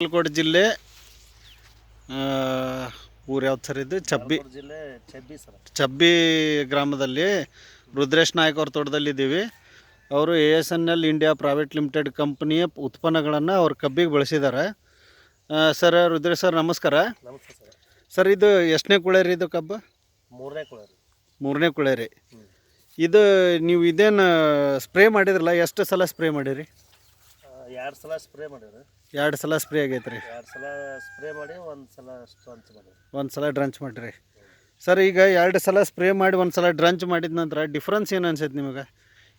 ಬಾಗಲಕೋಟೆ ಜಿಲ್ಲೆ ಊರು ಯಾವ್ದು ಸರ್ ಇದು? ಚಬ್ಬಿ. ಜಿಲ್ಲೆ ಚಬ್ಬಿ ಸರ್. ಚಬ್ಬಿ ಗ್ರಾಮದಲ್ಲಿ ರುದ್ರೇಶ್ ನಾಯಕ್ ಅವ್ರ ತೋಟದಲ್ಲಿದ್ದೀವಿ ಅವರು A S N L India private limited ಕಂಪ್ನಿಯ ಉತ್ಪನ್ನಗಳನ್ನು ಅವ್ರ ಕಬ್ಬಿಗೆ ಬಳಸಿದ್ದಾರೆ ಸರ್ ರುದ್ರೇಶ್ ಸರ್ ನಮಸ್ಕಾರ. ನಮಸ್ತೆ ಸರ್. ಸರ್ ಇದು ಎಷ್ಟನೇ ಕುಳೆ ರೀ ಇದು ಕಬ್ಬು? ಮೂರನೇ ಕುಳೇರಿ ಮೂರನೇ ಕುಳೆ ರೀ. ಇದು ನೀವು ಇದೇನು ಸ್ಪ್ರೇ ಮಾಡಿದ್ರಲ್ಲ ಎಷ್ಟು ಸಲ ಸ್ಪ್ರೇ ಮಾಡಿರಿ? ಎರಡು ಸಲ ಸ್ಪ್ರೇ ಮಾಡಿವ್ರಿ. ಎರಡು ಸಲ ಸ್ಪ್ರೇ ಆಗೈತೆ ರೀ ಎರಡು ಸಲ ಸ್ಪ್ರೇ ಮಾಡಿ ಒಂದು ಸಲ ಸ್ಟ್ರಂಚ್ ಮಾಡಿವ್ರಿ. ಒಂದು ಸಲ ಡ್ರಂಚ್ ಮಾಡಿರಿ. ಸರ್ ಈಗ ಎರಡು ಸಲ ಸ್ಪ್ರೇ ಮಾಡಿ ಒಂದು ಸಲ ಡ್ರಂಚ್ ಮಾಡಿದ ನಂತರ ಡಿಫ್ರೆನ್ಸ್ ಏನು ಅನ್ಸೈತೆ ನಿಮಗೆ?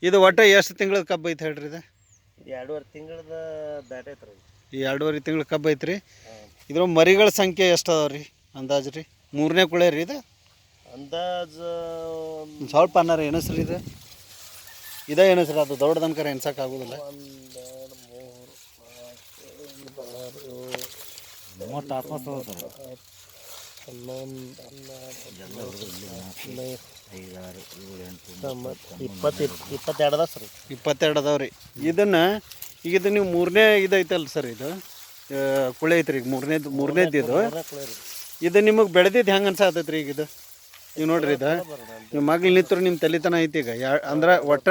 ಇದು ಒಟ್ಟು ಎಷ್ಟು ತಿಂಗಳ ಕಬ್ಬು ಐತೆ ಹೇಳ್ರಿ ಇದು? ಇದು ಎರಡೂವರೆ ತಿಂಗಳದ ಬ್ಯಾಟ್ ಐತ್ರಿ. ಈ ಎರಡೂವರೆ ತಿಂಗಳ ಕಬ್ಬು ಐತ್ರಿ. ಇದ್ರ ಮರಿಗಳ ಸಂಖ್ಯೆ ಎಷ್ಟು ಅದಾವ ರೀ ಅಂದಾಜು ರೀ? ಮೂರನೇ ಕುಳೆ ರೀ ಇದು? ಅಂದಾಜು ಸ್ವಲ್ಪ ಅನ್ನಾರ ಏನು ಸರ್ ಇದು. ಇದೇ ಏನಸ್ರಿ ಅದು ದೊಡ್ಡದನ್ಕರ ಎನ್ಸಕ್ಕಾಗೋದಿಲ್ಲ ಒಂದು ಎರಡು ಮೂರು ನಾಲ್ಕು ಐದು ಹನ್ನೆರಡು ಹದಿನೈದು ಇಪ್ಪತ್ತು ಇಪ್ಪತ್ತೆರಡು ಅದಾವ ಸರ್ ಇಪ್ಪತ್ತೆರಡು ಅದಾವ ರೀ ಇದನ್ನು ಈಗ ಇದು ನೀವು ಮೂರನೇ ಇದೈತಲ್ಲ ಸರ್ ಇದು? ಕುಳೆ ಐತ್ರಿ ಈಗ ಮೂರನೇದು ಮೂರನೇದು ಇದು. ಇದು ನಿಮಗೆ ಬೆಳೆದಿದ್ದು ಹೆಂಗೆ ಅನ್ಸಾತೈತ್ರಿ ಈಗ ಇದು? ನೀವು ನೋಡ್ರಿ ಇದು. ನಿಮ್ಮ ಮಗ್ಳು ನಿಂತರು ನಿಮ್ಮ ತಲಿತನ ಐತಿ ಈಗ. ಯಾ ಅಂದ್ರೆ ಒಟ್ಟ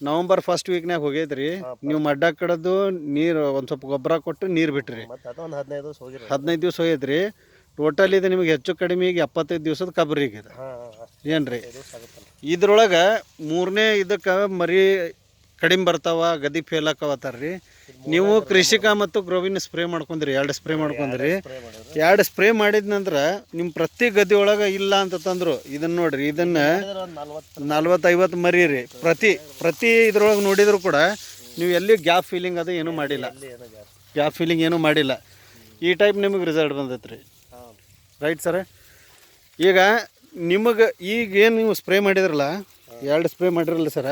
ನವಂಬರ್ ಫಸ್ಟ್ ವೀಕ್ನಾಗ ಹೋಗೈತ್ರಿ. ನೀವು ಮಡ್ಡ ಕಡದು ನೀರು ಒಂದು ಸ್ವಲ್ಪ ಗೊಬ್ಬರ ಕೊಟ್ಟು ನೀರು ಬಿಟ್ರಿ. ಮತ್ತು ಅದೊಂದು ಹದಿನೈದು ದಿವಸ ಹೋಗಿರಿ ಹದಿನೈದು ದಿವಸ ಹೋಗೈತ್ರಿ. ಟೋಟಲ್ ಇದು ನಿಮಗೆ ಹೆಚ್ಚು ಕಡಿಮೆ ಈಗ ಎಪ್ಪತ್ತೈದು ದಿವಸದ ಕಬ್ರಿ ಈಗ ಇದು. ಹಾಂ ಹಾಂ ಏನು ರೀ ಇದ್ರೊಳಗೆ ಮೂರನೇ ಇದಕ್ಕೆ ಮರಿ ಕಡಿಮೆ ಬರ್ತಾವ ಗದಿ ಫೇಲ್ ಆಕವತ್ತಾರ ರೀ. ನೀವು ಕೃಷಿಕ ಮತ್ತು ಗ್ರೋವಿನ್ ಸ್ಪ್ರೇ ಮಾಡ್ಕೊಂಡ್ರಿ, ಎರಡು ಸ್ಪ್ರೇ ಮಾಡ್ಕೊಂಡ್ರಿ. ಎರಡು ಸ್ಪ್ರೇ ಮಾಡಿದ ನಂತರ ನಿಮ್ಮ ಪ್ರತಿ ಗದಿ ಒಳಗೆ ಇಲ್ಲ ಅಂತ ತಂದ್ರು ಇದನ್ನ ನೋಡ್ರಿ, ಇದನ್ನ ನಲ್ವತ್ತೈವತ್ತು ಮರಿ ರೀ ಪ್ರತಿ ಪ್ರತಿ ಇದ್ರೊಳಗೆ ನೋಡಿದ್ರು ಕೂಡ ನೀವು ಎಲ್ಲಿ ಗ್ಯಾಪ್ ಫೀಲಿಂಗ್ ಅದು ಏನೂ ಮಾಡಿಲ್ಲ. ಗ್ಯಾಪ್ ಫೀಲಿಂಗ್ ಏನೂ ಮಾಡಿಲ್ಲ. ಈ ಟೈಪ್ ನಿಮಗೆ ರಿಸಲ್ಟ್ ಬಂದೈತೆ ರೈಟ್ ಸರ್ ಈಗ ನಿಮಗೆ ಈಗ ಏನು ನೀವು ಸ್ಪ್ರೇ ಮಾಡಿದ್ರಲ್ಲ, ಎರಡು ಸ್ಪ್ರೇ ಮಾಡಿರಲ್ಲ ಸರ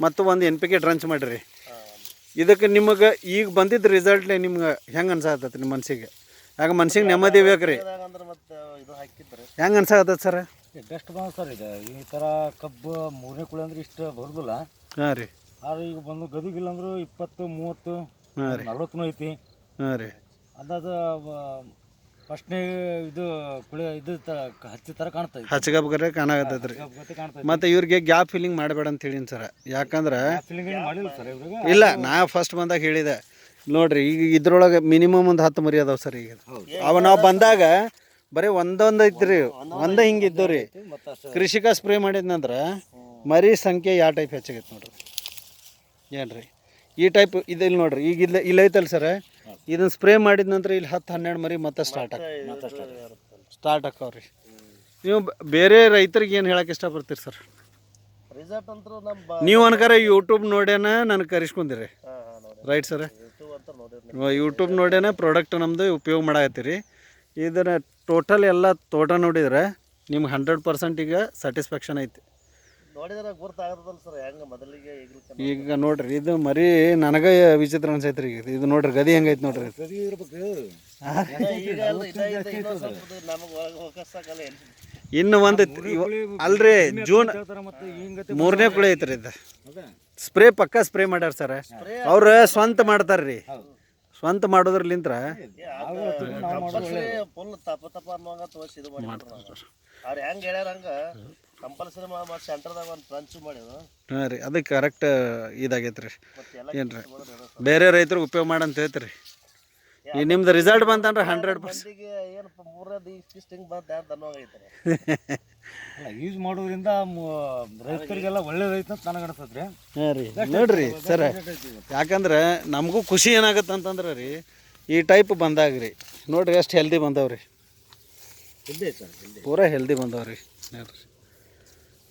ಮತ್ತು ಒಂದು ಎನ್ ಪಿ ಕೆ ಡ್ರಂಚ್ ಮಾಡಿರಿ. ಇದಕ್ಕೆ ನಿಮಗೆ ಈಗ ಬಂದಿದ್ದ ರಿಸಲ್ಟ್ಲೆ ನಿಮ್ಗೆ ಹೆಂಗೆ ಅನ್ಸಾಕತ್ತೈತಿ ನಿಮ್ಮ ಮನ್ಸಿಗೆ? ಯಾಕೆ ಮನ್ಸಿಗೆ ನೆಮ್ಮದಿ ಬೇಕು ರೀ ಅಂದ್ರೆ ಮತ್ತೆ ಇದು ಹಾಕಿದ್ರೆ ಹೆಂಗೆ ಅನ್ಸಾಕತ್ತೈತೆ ಸರ್? ಬೆಸ್ಟ್ ಬಂದ ಸರ್ ಇದು. ಈ ಥರ ಕಬ್ಬು ಮೂರನೇ ಕುಳಿ ಅಂದ್ರೆ ಇಷ್ಟು ಬರುದಿಲ್ಲ. ಹಾಂ ರೀ. ಆದ್ರೆ ಈಗ ಬಂದು ಗದಿಗಿಲ್ಲ ಅಂದ್ರೆ ಇಪ್ಪತ್ತು ಮೂವತ್ತು ನಲ್ವತ್ತು ಐತಿ. ಹಾಂ ರೀ. ಅಂದಾಜು ಫಸ್ಟ್ನೇ ಇದು ಕುಳಿ ಇದು ತ ಹಚ್ಚಿ ಥರ ಕಾಣ್ತದೆ ಹಚ್ಚಗಬ್ಗರೆ ಮತ್ತು ಇವ್ರಿಗೆ ಗ್ಯಾಪ್ ಫಿಲ್ಲಿಂಗ್ ಮಾಡಬೇಡ ಅಂತ ಹೇಳಿನಿ ಸರ್. ಯಾಕಂದ್ರೆ ಫೀಲಿಂಗ್ ಏನು ಮಾಡಿಲ್ಲ ಸರ್ ಇವ್ರಿಗೆ? ಇಲ್ಲ ನಾ ಫಸ್ಟ್ ಬಂದಾಗ ಹೇಳಿದೆ. ನೋಡ್ರಿ ಈಗ ಇದ್ರೊಳಗೆ ಮಿನಿಮಮ್ ಒಂದು ಹತ್ತು ಮರಿ ಅದಾವ ಸರ್ ಈಗ. ಅವ ನಾವು ಬಂದಾಗ ಬರೀ ಒಂದೊಂದು ಐತ್ರಿ ಒಂದೇ ಹಿಂಗೆ ಇದ್ದವು ರೀ ಕೃಷಿಕ ಸ್ಪ್ರೇ ಮಾಡಿದ ನಂತರ ಮರಿ ಸಂಖ್ಯೆ ಯಾವ ಟೈಪ್ ಹೆಚ್ಚಾಗೈತೆ ನೋಡ್ರಿ. ಏನ್ರಿ? ಈ ಟೈಪ್ ಇದಿಲ್ಲ ನೋಡ್ರಿ ಈಗ ಇಲ್ಲ ಇಲ್ಲ ಐತಲ್ಲ ಸರ್. ಇದನ್ನ ಸ್ಪ್ರೇ ಮಾಡಿದ ನಂತರ ಇಲ್ಲಿ ಹತ್ತು ಹನ್ನೆರಡು ಮರಿ ಮತ್ತೆ ಸ್ಟಾರ್ಟ್ ಆಗ ಸ್ಟಾರ್ಟ್ ಆಕಾವ್ರಿ ನೀವು ಬೇರೆ ರೈತರಿಗೆ ಏನು ಹೇಳಕ್ಕೆ ಇಷ್ಟಪಡ್ತೀರಿ ಸರ್? ರಿಸಲ್ಟ್ ಅಂತೂ ನಮ್ಮ ನೀವು ಅನ್ಕರ ಯೂಟ್ಯೂಬ್ ನೋಡ್ಯಾನ ನನಗೆ ಕರಿಸ್ಕೊಂಡಿರಿ ರೈಟ್ ಸರ್ ಯೂಟ್ಯೂಬ್ ನೋಡ್ಯಾನ ಪ್ರಾಡಕ್ಟ್ ನಮ್ಮದು ಉಪಯೋಗ ಮಾಡಾಕತ್ತೀರಿ. ಇದನ್ನ ಟೋಟಲ್ ಎಲ್ಲ ತೋಟ ನೋಡಿದ್ರೆ ನಿಮ್ಗೆ ಹಂಡ್ರೆಡ್ ಪರ್ಸೆಂಟ್ ಈಗ ಸ್ಯಾಟಿಸ್ಫ್ಯಾಕ್ಷನ್ ಐತಿ. ನೋಡಿದ್ರೆ ಗುರ್ತಾಗತ್ತಲ್ಲ ಸರ್ ಹೆಂಗೆ ಮೊದಲಿಗೆ ಈಗಲೂ ಈಗ ನೋಡ್ರಿ ಇದು ಮರಿ ನನಗೆ ವಿಚಿತ್ರ ಅನ್ಸೈತ್ರಿ ಈಗ. ಇದು ನೋಡ್ರಿ ಗದಿ ಹೆಂಗೈತಿ ನೋಡ್ರಿ ಇದು. ಗದಿ ಇರ್ಬೇಕು. ಈಗ ಅಲ್ಲ ಇದಾಗಿದೆ ಇನ್ನೊಂದು ಸ್ವಲ್ಪ ನಮಗೆ ಒಳಗೆ ಹೋಗಕ್ಕಾಗಲ್ಲ ಎಲ್ಲಿ ಇನ್ನು ಒಂದು ಅಲ್ರಿ ಜೂನ್ ಮೂರನೇ ಕುಳಿ ಐತ್ರಿ ಇದು. ಅದೇ ಸ್ಪ್ರೇ ಪಕ್ಕ ಸ್ಪ್ರೇ ಮಾಡ್ಯಾರ ಸರ್. ಅವ್ರ ಸ್ವಂತ ಮಾಡ್ತಾರ್ರಿ. ಸ್ವಂತ ಮಾಡೋದ್ರಲಿಂತ್ರ ಕಂಪಲ್ಸರಿ ಫುಲ್ ತಪ್ಪ ತಪ್ಪ ಅನ್ನುವಂಗ ತೋರಿಸಿ ಇದು ಮಾಡಿದ್ರು ಅವ್ರು ಹೆಂಗೆ ಹೇಳ್ಯಾರ ಹಂಗೆ ಕಂಪಲ್ಸರಿ ಮತ್ತು ಸೆಂಟರ್ದಾಗ ಒಂದು ಟ್ರಂಚ್ ಮಾಡಿದ್ರು. ಹಾಂ ರೀ ಅದಕ್ಕೆ ಕರೆಕ್ಟ್ ಇದಾಗೈತೆ ರೀ ಏನ್ರಿ? ಬೇರೆ ರೈತರು ಉಪಯೋಗ ಮಾಡಂತ ಹೇಳ್ತೀರಿ. ಈ ನಿಮ್ದು ರಿಸಲ್ಟ್ ಬಂತಂದ್ರೆ ಹಂಡ್ರೆಡ್ ಪರ್ಸೆಂಟ್ ಏನು ಮೂರನೇದು ಇಷ್ಟು ಇಷ್ಟು ಹಿಂಗೆ ಬಂದ ಅಂತ ಯೂಸ್ ಮಾಡೋದ್ರಿಂದ ರೈತರಿಗೆಲ್ಲ ಒಳ್ಳೆ ಅಂತ ನನಗೆ ರೀ ಹಾಂ ರೀ ನೋಡ್ರಿ ಸರ ಯಾಕಂದ್ರೆ ನಮಗೂ ಖುಷಿ ಏನಾಗುತ್ತೆ ಅಂತಂದ್ರೆ ರೀ ಈ ಟೈಪ್ ಬಂದಾಗ ರೀ ನೋಡ್ರಿ ಎಷ್ಟು ಹೆಲ್ದಿ ಬಂದವ್ರಿ. ಪೂರಾ ಹೆಲ್ದಿ ಬಂದವ್ರಿ. ನೋಡ್ರಿ.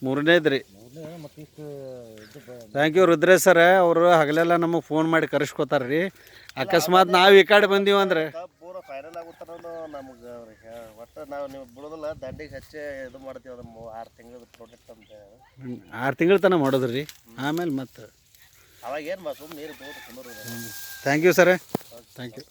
ಮೂರನೇದು ರೀ ಥ್ಯಾಂಕ್ ಯು ರುದ್ರೇಶ್ ಸರ್ ಅವರು ಹಗಲೆಲ್ಲ ನಮಗೆ ಫೋನ್ ಮಾಡಿ ಕರೆಸ್ಕೊತಾರೆ ರೀ ಅಕಸ್ಮಾತ್ ನಾವು ಈ ಕಡೆ ಬಂದೀವಿ ಅಂದ್ರೆ. ಕಬ್ಬು ಪೂರ ಫೈನಲ್ ಆಗುತ್ತಾರ ನಮ್ಗೆ ಒಟ್ಟು ನಾವು ನೀವು ಬಿಡೋದಿಲ್ಲ ದಂಡಿಗೆ ಹಚ್ಚಿ ಇದು ಮಾಡ್ತೀವಿ ಅದು ಮೂ- ಆರು ತಿಂಗಳದ ಪ್ರಾಡಕ್ಟ್ ಅಂತ. ಆರು ತಿಂಗಳ ತನಕ ಮಾಡೋದ್ರಿ. ಆಮೇಲೆ ಮತ್ತೆ. ಅವಾಗ ಏನು ಸುಮ್ಮನೆ ನೀರು ತುಂಬ ಕುಂದ್ರು thank you sir thank you